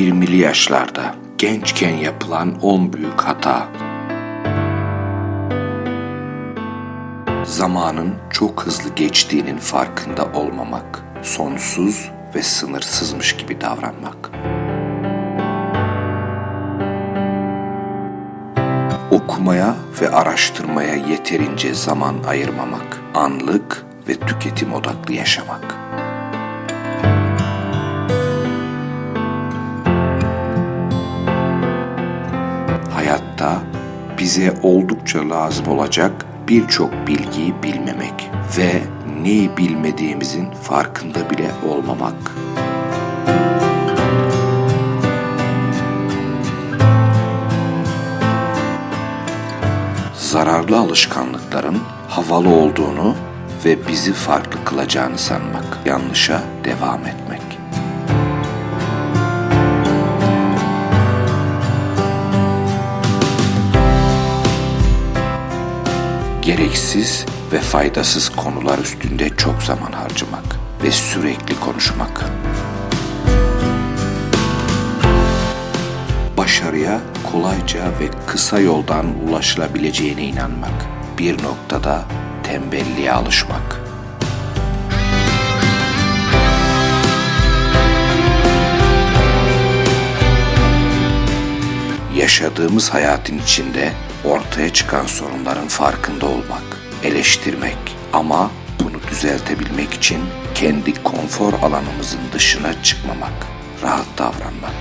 20'li yaşlarda gençken yapılan 10 büyük hata. Zamanın çok hızlı geçtiğinin farkında olmamak, sonsuz ve sınırsızmış gibi davranmak. Okumaya ve araştırmaya yeterince zaman ayırmamak, anlık ve tüketim odaklı yaşamak. Bize oldukça lazım olacak birçok bilgiyi bilmemek ve neyi bilmediğimizin farkında bile olmamak. zararlı alışkanlıkların havalı olduğunu ve bizi farklı kılacağını sanmak, yanlışa devam etmek. Gereksiz ve faydasız konular üstünde çok zaman harcamak ve sürekli konuşmak. başarıya kolayca ve kısa yoldan ulaşılabileceğine inanmak. Bir noktada tembelliğe alışmak. Yaşadığımız hayatın içinde ortaya çıkan sorunların farkında olmak, eleştirmek ama bunu düzeltebilmek için kendi konfor alanımızın dışına çıkmamak, rahat davranmak.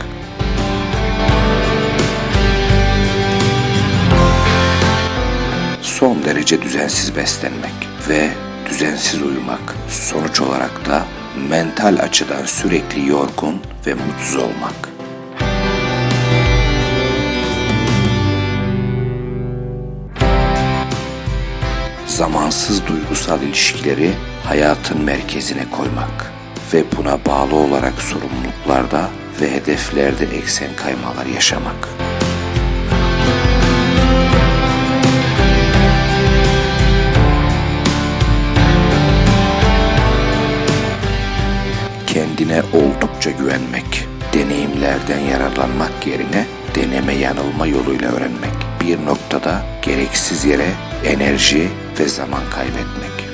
son derece düzensiz beslenmek ve düzensiz uyumak. Sonuç olarak da mental açıdan sürekli yorgun ve mutsuz olmak. Zamansız duygusal ilişkileri hayatın merkezine koymak ve buna bağlı olarak sorumluluklarda ve hedeflerde eksen kaymalar yaşamak. kendine oldukça güvenmek, deneyimlerden yararlanmak yerine deneme yanılma yoluyla öğrenmek. Bir noktada gereksiz yere enerji ve zaman kaybetmek.